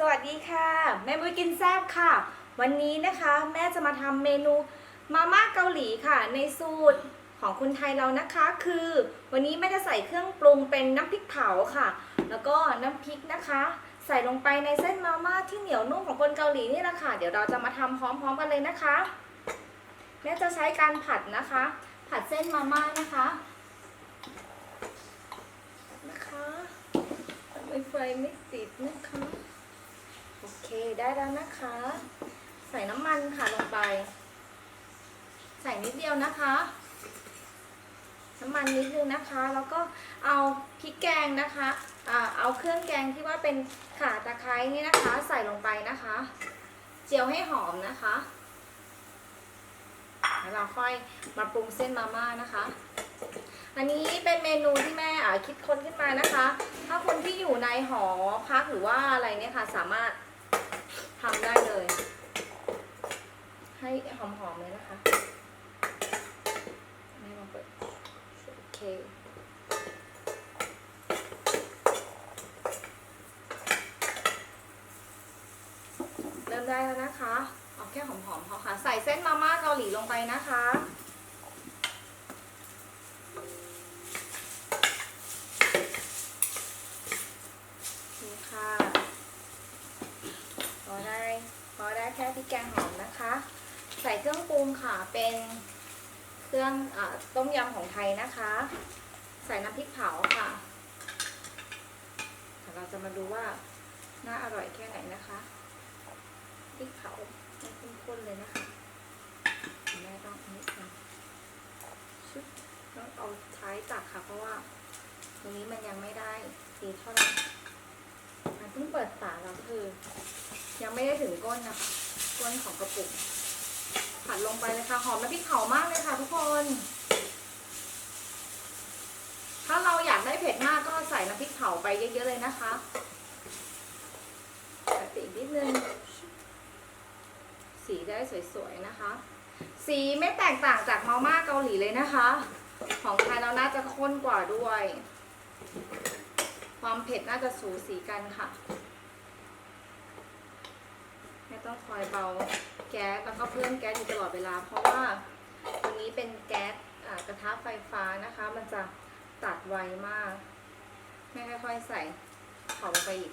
สวัสดีค่ะแม่บุ้ยกินแซบค่ะ วันนี้นะคะแม่จะมาทำเมนูมาม่าเกาหลีค่ะ ในสูตรของคุณไทยเรานะคะ คือ วันนี้แม่จะใส่เครื่องปรุงเป็นน้ำพริกเผาค่ะ แล้วก็น้ำพริกนะคะ ใส่ลงไปในเส้นมาม่าที่เหนียวนุ่มของคนเกาหลีนี่แหละค่ะ เดี๋ยวเราจะมาทำพร้อมๆกันเลยนะคะ แม่จะใช้การผัดนะคะ ผัดเส้นมาม่านะคะนะคะไฟไฟไม่ติดนะคะ โอเคได้แล้วนะคะ ใส่น้ำมันค่ะลงไป ใส่นิดเดียวนะคะ น้ำมันนิดนึงนะคะ แล้วก็เอาพริกแกงนะคะเอาเครื่องแกงที่ว่าเป็นข่าตะไคร้นี่นะคะ ใส่ลงไปนะคะ เจียวให้หอมนะคะแล้วเราค่อยมาปรุงเส้นมาม่านะคะ อันนี้เป็นเมนูที่แม่คิดค้นขึ้นมานะคะ ถ้าคนที่อยู่ในหอพักหรือว่าอะไรเนี่ยค่ะสามารถ ทำได้เลย ให้หอมๆเลยนะคะแม่ลองเปิดโอเคเริ่มได้แล้วนะคะ เอาแค่หอมๆพอค่ะ ใส่เส้นมาม่าเกาหลีลงไปนะคะนี่ค่ะ พอได้ พอได้ แค่พริกแกงหอมนะคะ ใส่เครื่องปรุงค่ะ เป็นเครื่องอต้มยำของไทยนะคะ ใส่น้ำพริกเผาค่ะ เราจะมาดูว่าน่าอร่อยแค่ไหนนะคะพริกเผาไม่ข้นๆเลยนะคะแม่ต้องอันนี้ก่อนชุดต้องเอาท้ายตักค่ะ เพราะว่าตรงนี้มันยังไม่ได้ดีเท่าไหร่มันเพิ่งเปิดฝาเราคือ ยังไม่ได้ถึงก้นนะคะ ก้นของกระปุก ผัดลงไปเลยค่ะหอมน้ำพริกเผามากเลยค่ะ ทุกคน ถ้าเราอยากได้เผ็ดมากก็ใส่น้ำพริกเผาไปเยอะๆเลยนะคะใส่ไปอีกนิดนึงสีได้สวยๆนะคะ สีไม่แตกต่างจากมาม่าเกาหลีเลยนะคะ ของไทยเราน่าจะข้นกว่าด้วย ความเผ็ดน่าจะสูสีกันค่ะ ต้องคอยเบาแก๊สแล้วก็เพิ่มแก๊สอยู่ตลอดเวลา เพราะว่าตัวนี้เป็นแก๊สกระทะไฟฟ้านะคะ มันจะตัดไวมาก ไม่ค่อยๆใส่เผาลงไปอีก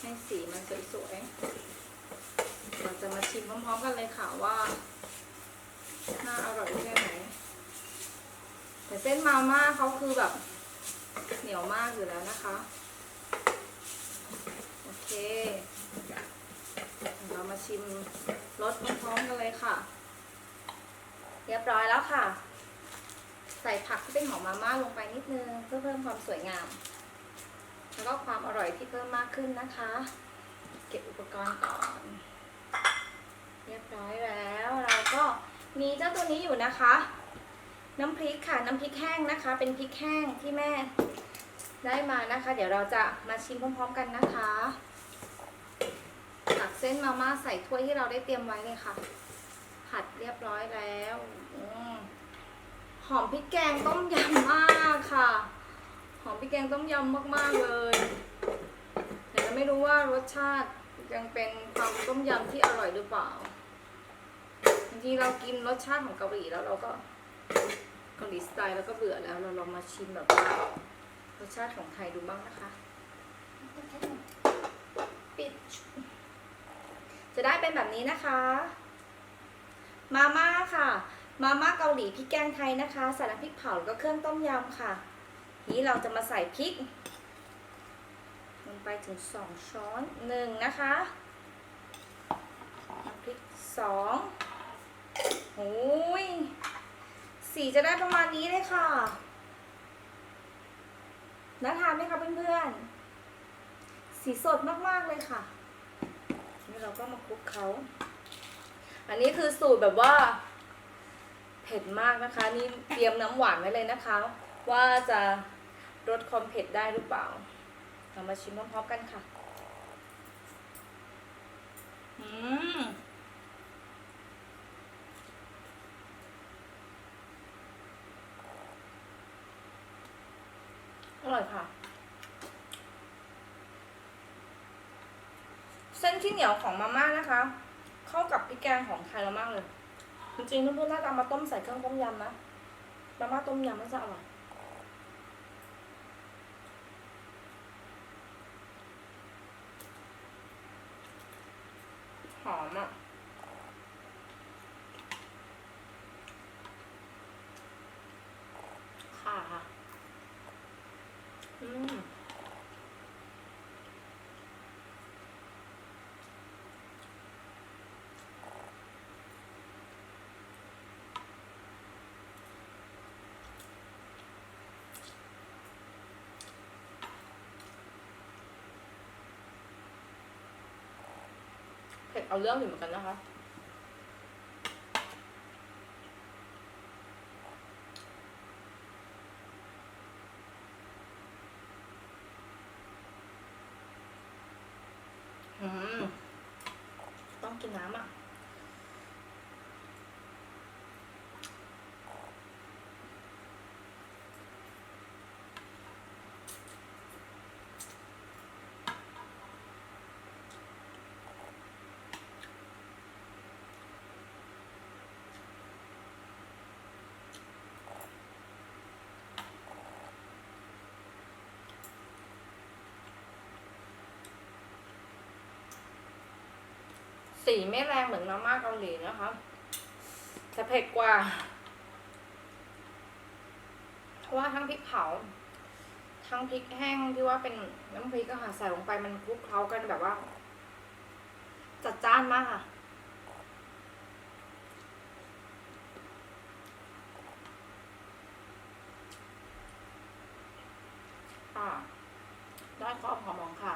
ให้สีมันสวยๆเราจะมาชิมพร้อมๆกันเลยค่ะว่าน่าอร่อยแค่ไหนแต่เส้นมาม่าเขาคือแบบเหนียวมากอยู่แล้วนะคะ โอเค เรามา ชิมรสพร้อมๆกันเลยค่ะ เรียบร้อยแล้วค่ะ ใส่ผักที่เป็นหอมมาม่าลงไปนิดนึงเพื่อเพิ่มความสวยงาม แล้วก็ความอร่อยที่เพิ่มมากขึ้นนะคะ เก็บอุปกรณ์ก่อน เรียบร้อยแล้วเราก็มีเจ้าตัวนี้อยู่นะคะ น้ำพริกค่ะ น้ำพริกแห้งนะคะ เป็นพริกแห้งที่แม่ได้มานะคะ เดี๋ยวเราจะมาชิมพร้อมๆกันนะคะ เส้นมาม่าใส่ถ้วยที่เราได้เตรียมไว้เลยค่ะ ผัดเรียบร้อยแล้วอมหอมพริกแกงต้มยำมากค่ะ หอมพริกแกงต้มยำมากๆเลยแต่จะไม่รู้ว่ารสชาติยังเป็นความต้มยำที่อร่อยหรือเปล่าจริงๆเรากินรสชาติของเกาหลีแล้วเราก็เกาหลีสไตล์แล้วก็เบื่อแล้วเราลองมาชิมแบบว่ารสชาติของไทยดูบ้างนะคะ ปิด จะได้เป็นแบบนี้นะคะ มาม่าค่ะ มาม่าเกาหลีพริกแกงไทยนะคะใส่น้ำพริกเผาแล้วก็เครื่องต้มยำค่ะ นี้เราจะมาใส่พริกลงไปถึงสองช้อนหนึ่งนะคะน้ำพริกสองโอ้ยสีจะได้ประมาณนี้เลยค่ะน่าทานไหมคะเพื่อนๆ สีสดมากๆเลยค่ะ ก็มาคลุกเขา อันนี้คือสูตรแบบว่า เผ็ดมากนะคะ นี่เตรียมน้ำหวานไว้เลยนะคะ ว่าจะลดความเผ็ดได้หรือเปล่า เรามาชิมพร้อมๆกันค่ะ อืมอร่อยค่ะ เส้นที่เหนียวของมาม่านะคะ เข้ากับพริกแกงของไทยเรามากเลย จริงๆเพื่อนๆน่าจะเอามาต้มใส่เครื่องต้มยำนะมาม่าต้มยำมันจะอร่อยหอมอะ ค่ะค่ะ อืม เอาเรื่องอยู่เหมือนกันนะคะ สีไม่แรงเหมือนมาม่าเกาหลีนะคะแต่เผ็ดกว่า เพราะว่าทั้งพริกเผา ทั้งพริกแห้งที่ว่าเป็นน้ำพริกก็ค่ะใส่ลงไปมันคลุกเคล้ากันแบบว่า จัดจ้านมากค่ะ อ่าได้ครอบหอมองค่ะ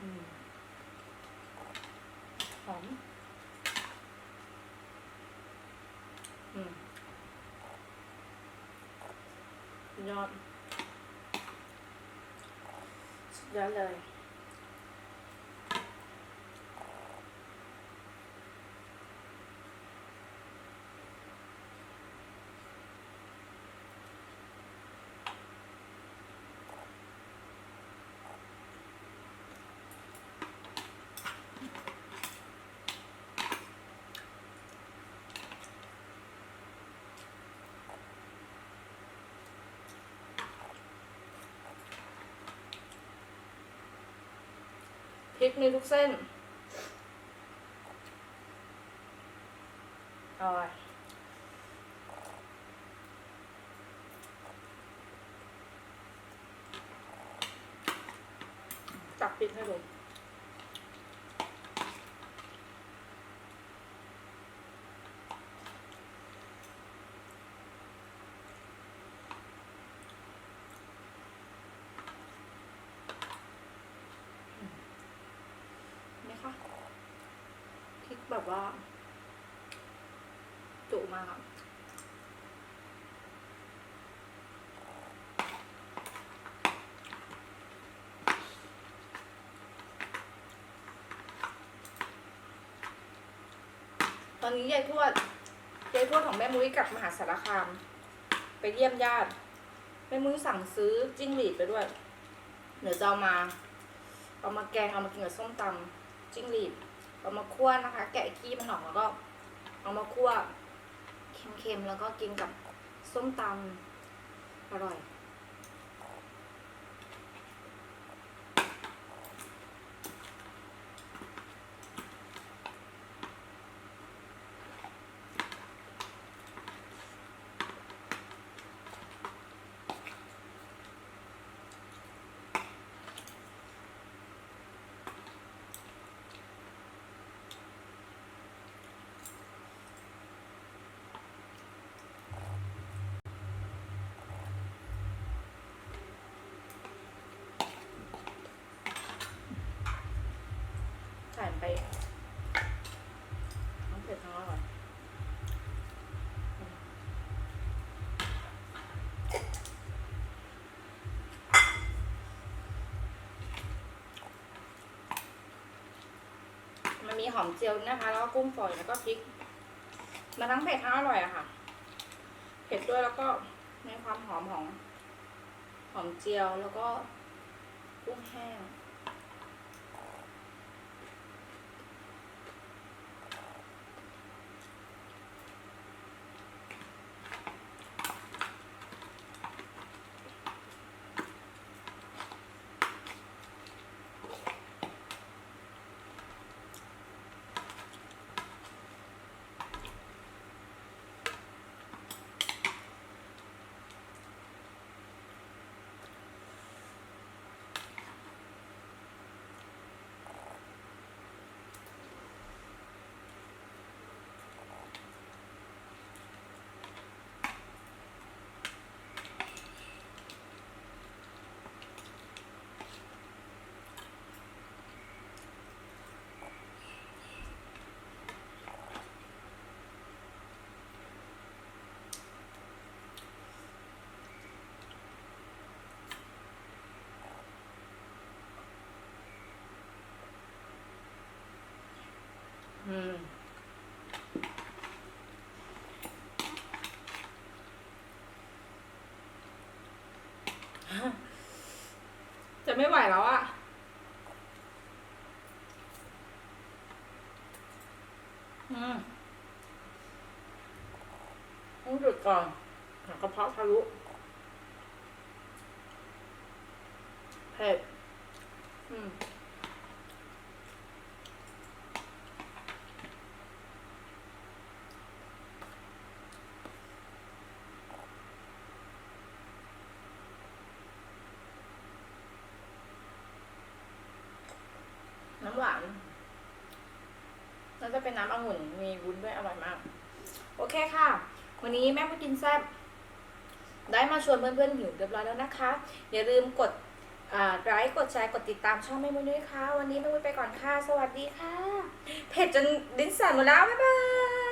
อืม หอมอืมยอดสุดยอดเลย พริกมีทุกเส้นอร่อยจับปิดให้ดูไหมคะพริก แบบว่า จุมากตอนนี้ยายทวดยายทวดของแม่มุ้ยกลับมหาสารคาม ไปเยี่ยมญาติ แม่มุ้ยสั่งซื้อจิ้งหรีดไปด้วย เดี๋ยวจะเอามา เอามาแกงเอามากินกับส้มตำจิ้งหรีด เอามาคั่วนะคะ แกะขี้มันออกแล้วก็ เอามาคั่วเค็มๆแล้วก็กินกับส้มตำอร่อย ใส่ไปทั้งเผ็ดทั้งอร่อยมันมีหอมเจียวนะคะ แล้วก็กุ้งฝอยแล้วก็พริกมาทั้งเผ็ดทั้งอร่อยอะค่ะ เผ็ดด้วยแล้วก็มีความหอมของหอมเจียวแล้วก็กุ้งแห้ง จะไม่ไหวแล้วอะอืมต้องหยุดก่อนหากระเพาะทะลุเผ็ดอืม เป็นน้ำองุ่นมีวุ้นด้วยอร่อยมาก โอเคค่ะ วันนี้แม่พูดกินแซ่บได้มาชวนเพื่อนๆหิวเรียบร้อยแล้วนะคะ อย่าลืมกดไลค์กดแชร์กดติดตามช่องแม่มุ้ยด้วยค่ะ วันนี้แม่มุ้ยไปก่อนค่ะ สวัสดีค่ะ เผ็ดจนดิ้นสั่นหมดแล้ว บ๊ายบาย